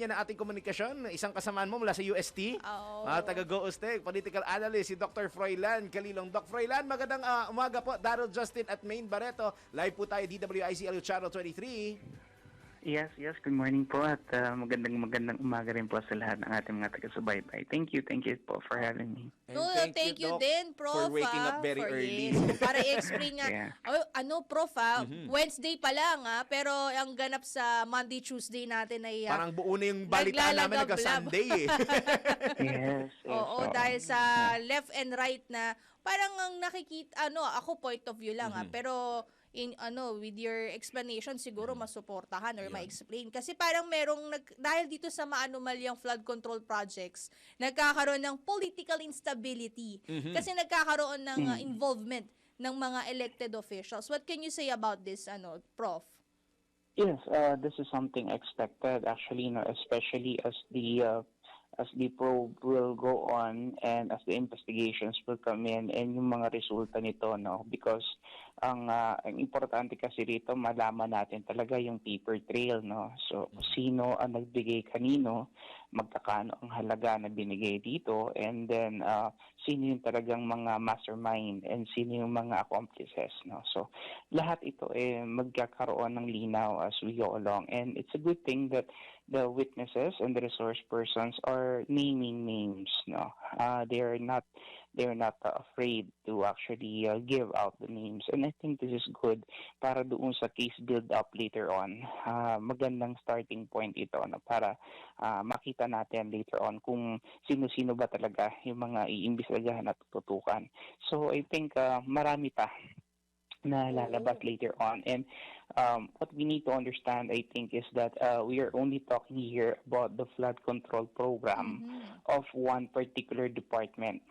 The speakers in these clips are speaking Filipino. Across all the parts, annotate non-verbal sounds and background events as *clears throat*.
linya ng ating komunikasyon, isang kasamaan mo mula sa UST. Oo. Ah, taga Goostek, political analyst si Dr. Froilan Kalilong. Doc Froilan, magandang ah, umaga po. Daryl Justin at Main Barreto. Live po tayo DWIC LU Channel 23. Yes, yes. Good morning po at uh, magandang magandang umaga rin po sa lahat ng ating mga taga-subaybay. Thank you, thank you po for having me. And No, thank, you, Doc, din, Prof. for waking up ah, very for- early. yes, para i-explain nga. *laughs* Yeah. Oh, ano, Prof, ah, Mhm. Wednesday pa lang, ah, pero ang ganap sa Monday, Tuesday natin ay... ah, Parang buo na yung balitaan namin nagka-Sunday eh. *laughs* Yes. yes Oo, oo. dahil sa left and right na parang ang nakikita, ano, ako point of view lang, ah, Mhm. pero in ano with your explanation siguro masuportahan or Yun. ma-explain kasi parang merong nag, dahil dito sa maanumalyang flood control projects nagkakaroon ng political instability Mhm. kasi nagkakaroon ng uh, Mm. involvement ng mga elected officials what can you say about this ano prof Yes, uh, this is something expected actually, no, especially as the uh, as the probe will go on and as the investigations will come in and yung mga resulta nito, no, because ang uh, ang importante kasi rito malaman natin talaga yung paper trail, no. So sino ang nagbigay kanino, magkakano ang halaga na binigay dito and then uh, sino yung talagang mga mastermind and sino yung mga accomplices, no. So lahat ito eh magkakaroon ng linaw as we go along and it's a good thing that the witnesses and the resource persons are naming names no. Uh, they're not they're not uh, afraid to actually uh, give out the names. And i think this is good para doon sa case build up later on. Uh, magandang starting point ito no para uh, makita natin later on kung sino-sino ba talaga yung mga iimbestigahan at tututukan so i think uh, marami pa na lalabas later on. And um, what we need to understand, I think, is that uh, we are only talking here about the flood control program Mhm. of one particular department.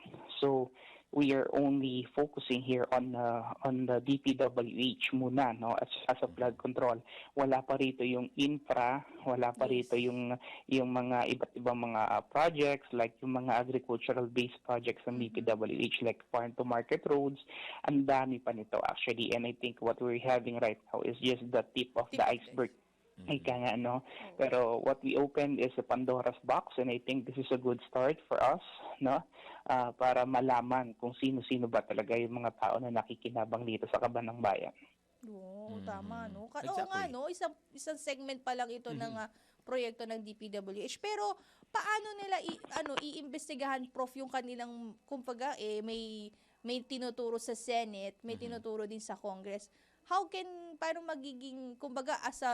So we are only focusing here on uh, on the DPWH muna, no, as, as a flood control. Wala pa rito yung infra, wala pa Yes. rito yung yung mga iba't ibang mga uh, projects like yung mga agricultural based projects ng Mhm. DPWH like farm to market roads ang dami pa nito actually and I think what we're having right now is just the tip of Tip the iceberg Mhm. Ika nga, no? Pero what we opened is a Pandora's box and I think this is a good start for us, no? Ah, para malaman kung sino-sino ba talaga yung mga tao na nakikinabang dito sa kaban ng bayan. Oo, Mhm. tama no. Ka- Oo Exactly. nga no, isang isang segment pa lang ito ng Mhm. ah, proyekto ng DPWH. Pero paano nila i, ano iimbestigahan prof yung kanilang kumbaga eh may may tinuturo sa Senate, may Mhm. tinuturo din sa Congress. How can paano magiging kumbaga as a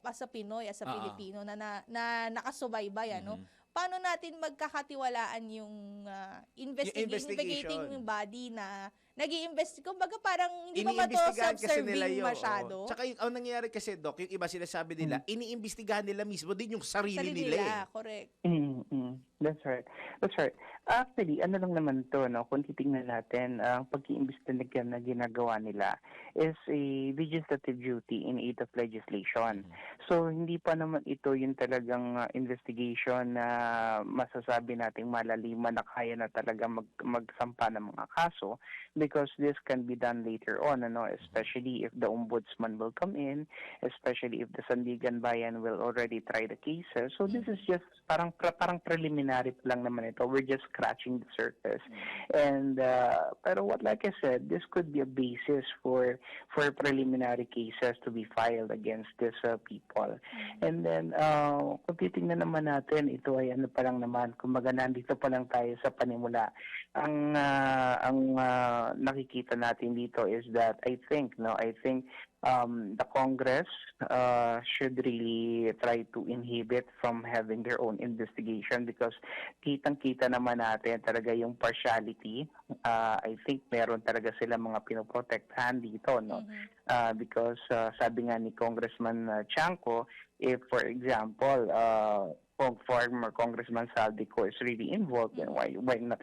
as a Pinoy, as a Ah, ah. Pilipino na na, na nakasubaybay ano? Mhm. Paano natin magkakatiwalaan yung ah, investi- Yung investigation. investigating body na nag-iimbest kumbaga parang hindi pa ba to self-serving masyado? oo. Tsaka yung, ang nangyayari kasi, Doc, yung iba sinasabi nila, iniimbestigahan nila mismo din yung sarili, sarili nila. eh. nila, correct. Mm, mm. That's right. That's right. Actually, ano lang naman to, no? Kung titingnan natin, ang pag-iimbestiga na ginagawa nila is a legislative duty in aid of legislation. So, hindi pa naman ito yung talagang uh, investigation na masasabi nating malaliman na kaya na talaga mag, magsampa ng mga kaso because this can be done later on, ano? especially if the ombudsman will come in, especially if the Sandigan Bayan will already try the cases. So, this is just parang parang preliminary lang naman ito. We're just scratching the surface. And uh, pero what like I said, this could be a basis for for preliminary cases to be filed against these uh, people. And then uh, kung titingnan naman natin, ito ay ano pa lang naman, kumbaga nandito pa lang tayo sa panimula. Ang uh, ang uh, nakikita natin dito is that I think no, I think um, the Congress uh, should really try to inhibit from having their own investigation because kitang-kita naman natin talaga yung partiality. Uh, I think meron talaga sila mga pinoprotektahan dito, no? Mhm. Uh, because uh, sabi nga ni Congressman uh, Chanco, if for example, uh, former Congressman Saldico is really involved, then why why not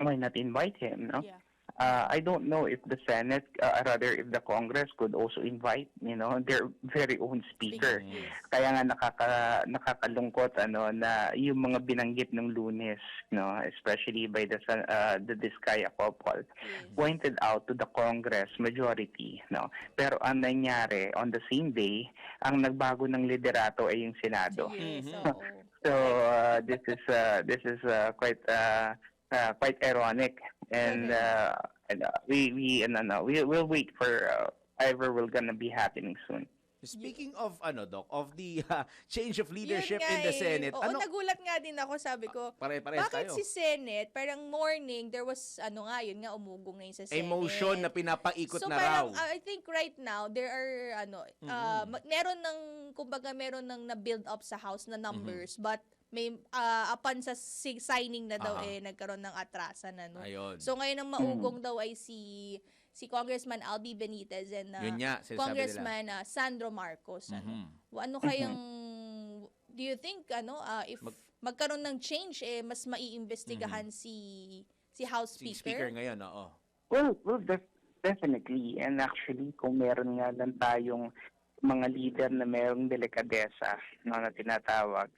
why not invite him, no? Yeah. Uh, I don't know if the Senate, uh, rather if the Congress could also invite, you know, their *laughs* very own speaker. Yes. Kaya nga nakaka, nakakalungkot ano na yung mga binanggit ng Lunes, no, especially by the uh, the Diskaya couple, Yes. pointed out to the Congress majority, no. Pero ang nangyari on the same day, ang nagbago ng liderato ay yung Senado. Yes, *laughs* oo. So uh, this is uh, this is uh, quite uh, uh, quite ironic, and uh, and uh, we we and uh, we will wait for uh, whatever will gonna be happening soon. Speaking of ano doc, of the uh, *laughs* change of leadership Yun in the eh. Senate. Oo, ano nagulat nga din ako, sabi ko, pare-parehas bakit tayo. si Senate, parang morning, there was, ano nga, yun nga, umugong ngayon sa A Senate. motion na pinapaikot so na parang, raw. uh, I think right now, there are, ano, uh, ma- meron ng, kumbaga, meron ng na-build up sa House na numbers, but may, uh, upon sa si- signing na daw, Aha. eh, nagkaroon ng atrasan, ano. Ayun. So ngayon ang maugong daw ay si si Congressman Albi Benitez and uh, Yun sinasabi Congressman uh, Sandro Marcos. Ano. Mhm. Ano kayang *clears throat* do you think ano uh, if Mag- magkaroon ng change eh mas maiimbestigahan si si House Si Speaker? speaker ngayon, oo. Well, well, def- definitely. And actually, kung meron nga lang tayong mga leader na merong delikadesa no, na tinatawag,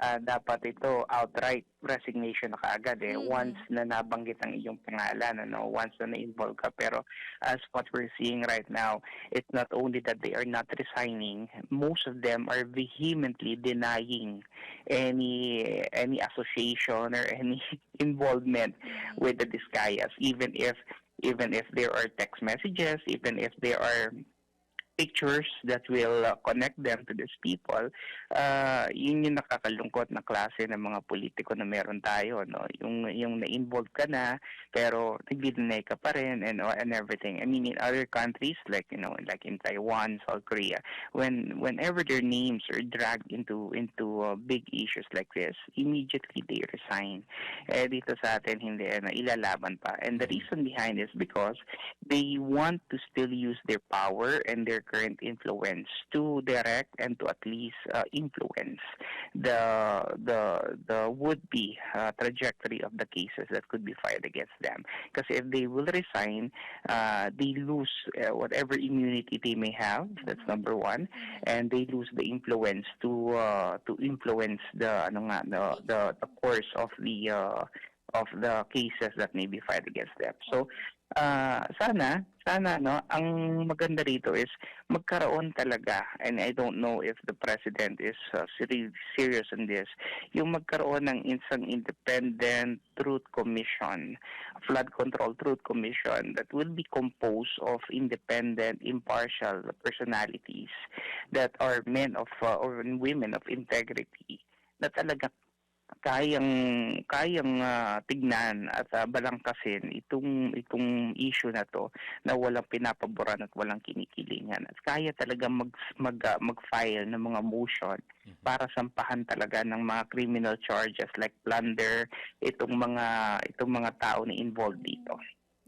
ah, dapat ito outright resignation na kaagad eh. Mm. Once na nabanggit ang iyong pangalan, ano, once na na-involve ka. Pero as what we're seeing right now, it's not only that they are not resigning, most of them are vehemently denying any any association or any *laughs* involvement with the Discayas, even if even if there are text messages, even if there are pictures that will uh, connect them to these people, uh, yun yung nakakalungkot na klase ng mga politiko na meron tayo, no? Yung, yung na-involve ka na, pero nag-deny ka pa rin and, uh, and everything. I mean, in other countries, like, you know, like in Taiwan, South Korea, when, whenever their names are dragged into, into uh, big issues like this, immediately they resign. Eh, dito sa atin, hindi, na ilalaban pa. And the reason behind is because they want to still use their power and their current influence to direct and to at least uh, influence the the the would be uh, trajectory of the cases that could be filed against them. Because if they will resign uh, they lose uh, whatever immunity they may have that's number one and they lose the influence to uh, to influence the ano nga the the, the course of the uh, of the cases that may be filed against them. So ah sana, sana, no, ang maganda rito is magkaroon talaga, and I don't know if the President is uh, seri- serious in this, yung magkaroon ng isang independent truth commission, flood control truth commission that will be composed of independent, impartial personalities that are men of, uh, or women of integrity na talaga kayang kayang ah, tignan at ah, balangkasin itong itong issue na to na walang pinapaboran at walang kinikilingan at kaya talaga mag mag ah, mag-file ng mga motion para sampahan talaga ng mga criminal charges like plunder itong mga itong mga tao na involved dito.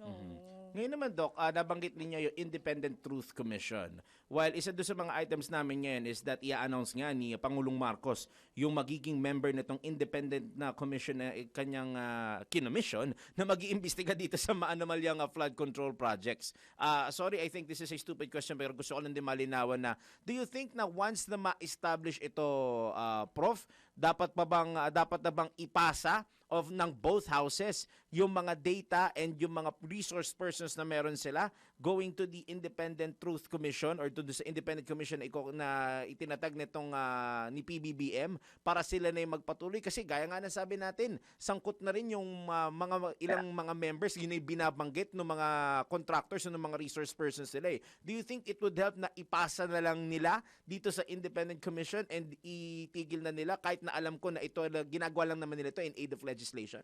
Oo. Ngayon naman, Doc, ah, nabanggit ninyo yung Independent Truth Commission. While isa doon sa mga items namin ngayon is that i-announce nga ni Pangulong Marcos yung magiging member nitong independent na commission na eh, kanyang uh, kinomission na mag iimbestiga dito sa maanomalyang ah, flood control projects. Ah, sorry, I think this is a stupid question pero gusto ko lang din malinawan na do you think na once na ma-establish ito, ah, Prof, dapat pa bang ah, dapat na bang ipasa of ng both houses yung mga data and yung mga resource persons na meron sila going to the Independent Truth Commission or to the Independent Commission na, itinatag nitong ah, ni PBBM para sila na yung magpatuloy kasi gaya nga na sabi natin sangkot na rin yung ah, mga ilang mga members yun ay binabanggit ng mga contractors ng mga resource persons nila eh. Do you think it would help na ipasa na lang nila dito sa Independent Commission and itigil na nila kahit na alam ko na ito na ginagawa lang naman nila ito in aid of legislation?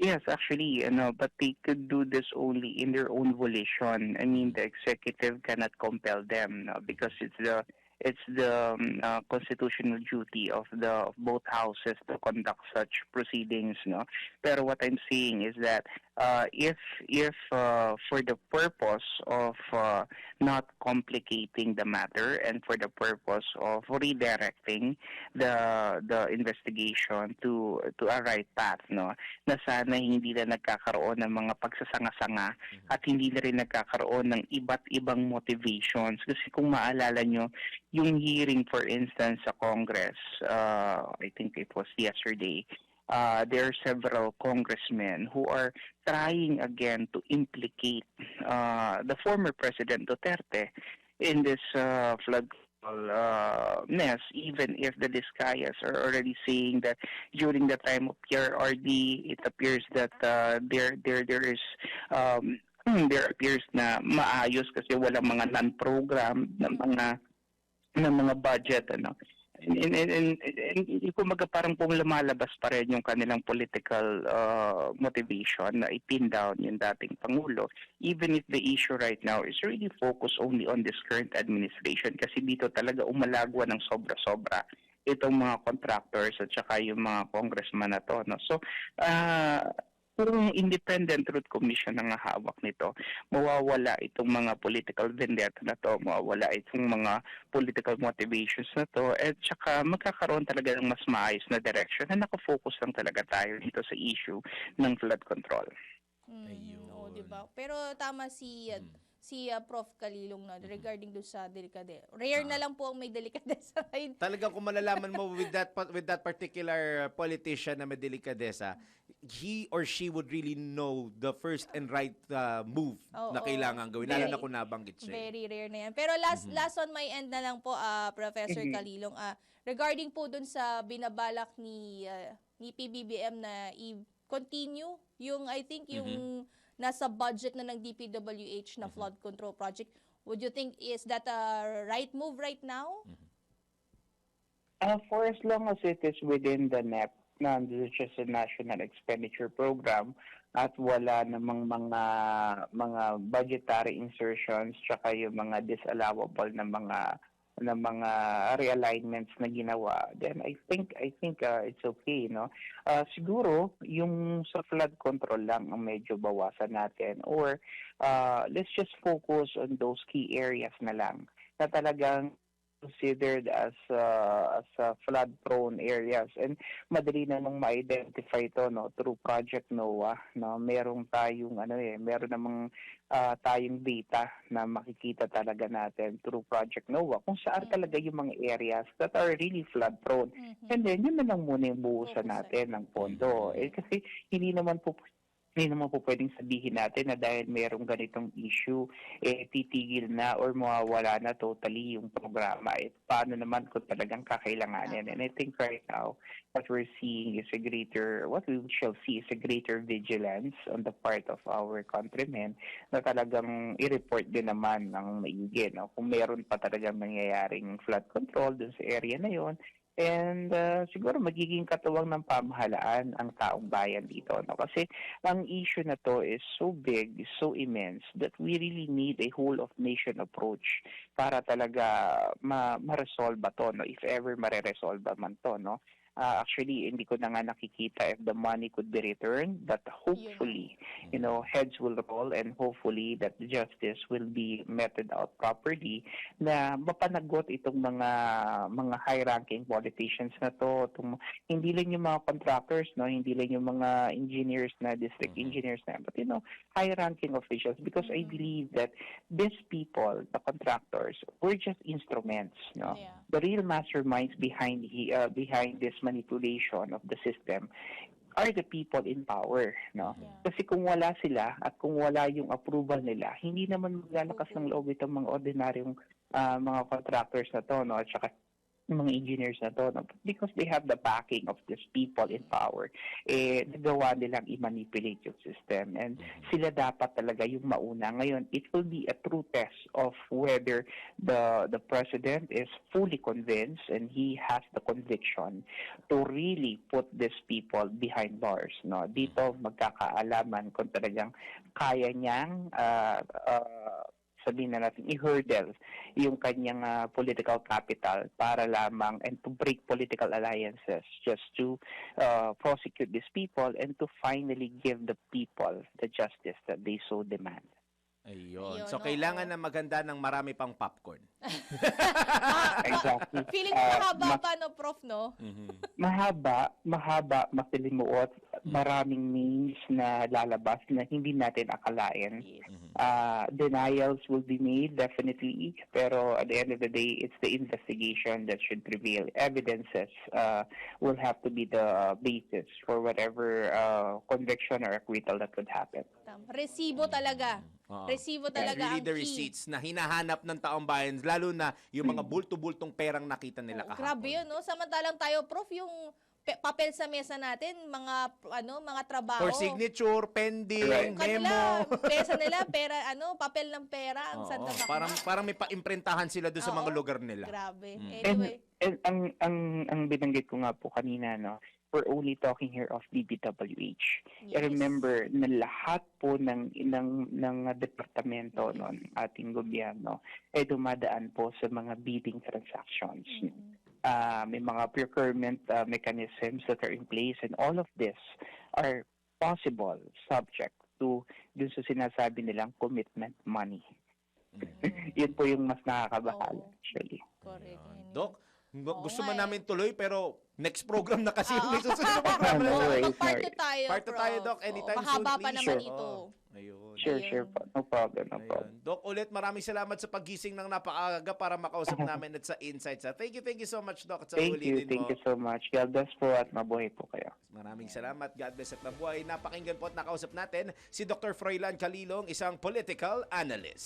Yes, actually, ano, but they could do this only in their own volition. I mean, the executive cannot compel them no, because it's the it's the um, uh, constitutional duty of the of both houses to conduct such proceedings. No, pero what I'm saying is that uh, if if uh, for the purpose of uh, not complicating the matter and for the purpose of redirecting the the investigation to to a right path no? Na sana hindi na nagkakaroon ng mga pagsasanga-sanga at hindi na rin nagkakaroon ng iba't ibang motivations. Kasi kung maalala nyo yung hearing for instance sa Congress uh, I think it was yesterday uh, there are several congressmen who are trying again to implicate uh, the former President Duterte in this uh, flood uh, mess, even if the Discayas are already saying that during the time of PRRD, it appears that uh, there there there is um, *clears throat* there appears na maayos kasi walang mga non-program na mga na mga budget ano and, and, and, and, and, and kumaga parang pong lumalabas pa rin yung kanilang political uh, motivation na ipin down yung dating Pangulo even if the issue right now is really focused only on this current administration kasi dito talaga umalagwa ng sobra-sobra itong mga contractors at saka yung mga congressman na to. No? So, uh, kung independent truth commission ang hawak nito, mawawala itong mga political vendetta na to, mawawala itong mga political motivations na to, at saka magkakaroon talaga ng mas maayos na direction na nakafocus lang talaga tayo dito sa issue ng flood control. Mm, Ayun. oo, 'di ba? Pero tama si uh, Mm. si uh, Prof Kalilong no regarding do sa delikade. Ah. Rare na lang po ang may delikadesa *laughs* ngayon. Talagang kung malalaman mo with that with that particular politician na may delikadesa, he or she would really know the first and right uh, move Oo, na kailangan gawin. Lalo na kung nabanggit siya. eh. Very rare na yan. Pero last Mhm. last on my end na lang po ah, Professor Mhm. Kalilong ah, regarding po dun sa binabalak ni ah, ni PBBM na i-continue yung I think yung nasa budget na ng DPWH na Mhm. flood control project. Would you think is that a right move right now? Uh, for as long as it is within the NEP, na which is a National Expenditure Program, at wala namang mga mga budgetary insertions tsaka yung mga disallowable na mga na mga realignments na ginawa. Then I think I think uh, it's okay no? Uh, siguro yung sa flood control lang ang medyo bawasan natin or uh, let's just focus on those key areas na lang na talagang considered as uh, as uh, flood prone areas and madali namang ma-identify ito no through Project NOAA no merong tayong ano eh meron namang ah, tayong data na makikita talaga natin through Project NOAA kung saan Mm. talaga yung mga areas that are really flood prone Mhm. and then yun na lang muna yung buhusan Focusan. natin ng pondo eh kasi hindi naman po hindi naman po pwedeng sabihin natin na dahil merong ganitong issue, eh, titigil na or mawawala na totally yung programa. Eh, paano naman kung talagang kakailanganin? And I think right now, what we're seeing is a greater, what we shall see is a greater vigilance on the part of our countrymen na talagang i-report din naman ng maigi. No? Kung meron pa talagang nangyayaring flood control dun sa area na yon And uh, siguro magiging katuwang ng pamahalaan ang taong bayan dito. No? Kasi ang issue na to is so big, so immense that we really need a whole of nation approach para talaga ma- ma-resolve ba to, no? if ever mare-resolve man to. No? Uh, actually, hindi ko na nga nakikita if the money could be returned, but hopefully, you know, heads will roll and hopefully that justice will be meted out properly na mapanagot itong mga mga high-ranking politicians na to, itong, hindi lang yung mga contractors, no, hindi lang yung mga engineers na district Mhm. engineers na, but you know, high-ranking officials because I Mhm. believe that these people, the contractors, were just instruments, no. Yeah. The real masterminds behind the, uh, behind this manipulation of the system are the people in power, no. Yeah. Kasi kung wala sila at kung wala yung approval nila, hindi naman maglalakas ng loob itong mga ordinaryong ah, mga contractors na to, no? At saka yung mga engineers na to, no? because they have the backing of these people in power, eh, nagawa nilang i-manipulate yung system. And sila dapat talaga yung mauna. Ngayon, it will be a true test of whether the the president is fully convinced and he has the conviction to really put these people behind bars. No, dito magkakaalaman kung talagang kaya niyang uh, uh, sabihin na natin, i-hurdle yung kanyang ah, political capital para lamang and to break political alliances just to uh, prosecute these people and to finally give the people the justice that they so demand. Ayun. Ayun, So, oo. kailangan na maganda ng marami pang popcorn. *laughs* Exactly. Feeling ko Ah, mahaba ma- pa, no, Prof, no? mahaba, mahaba, makilimuot, maraming names na lalabas na hindi natin akalain. Yes. Uh, denials will be made, definitely, pero at the end of the day, it's the investigation that should prevail. Evidences uh, will have to be the basis for whatever uh, conviction or acquittal that could happen. Tama. Resibo talaga. Oo. Resibo It's talaga really ang the key. receipts na hinahanap ng taong bayan, lalo na yung mga *clears throat* bulto-bultong perang nakita nila Oo, kahapon. grabe yun, no? Samantalang tayo, Prof, yung pe- papel sa mesa natin, mga ano, mga trabaho. For signature, pending, Right. Yung kanila, memo. pesa nila, pera, ano, papel ng pera, ang Oo, Santa parang parang may paimprintahan sila doon sa mga lugar nila. Grabe. Mm. Anyway, And, and ang, ang, ang binanggit ko nga po kanina, no, we're only talking here of DBWH. yes. remember na lahat po ng ng ng departamento no, ng ating gobyerno ay dumadaan po sa mga bidding transactions. Mm. Ah, may mga procurement ah, mechanisms that are in place and all of this are possible subject to dun sa sinasabi nilang commitment money. Mm. *laughs* Yun po yung mas nakakabahala Oo. actually. Correct. Ayan. Oo gusto nga man eh. namin tuloy pero next program na kasi yung may susunod na program. No na. worries, Mag part no 2 tayo, Part two tayo. Doc. Anytime Oo, Mahaba soon, pa please. naman Sure. ito. Oo. Ayun. Sure, Ayun. sure po. No problem, no problem. Ayun. Doc, ulit maraming salamat sa paggising ng napakaaga para makausap *laughs* namin at sa insights. ha. Thank you, thank you so much, Doc. At sa Thank you, ulitin thank mo. you so much. God bless po at mabuhay po kayo. Maraming salamat. God bless at mabuhay. Napakinggan po at nakausap natin si Dr. Froilan Kalilong, isang political analyst.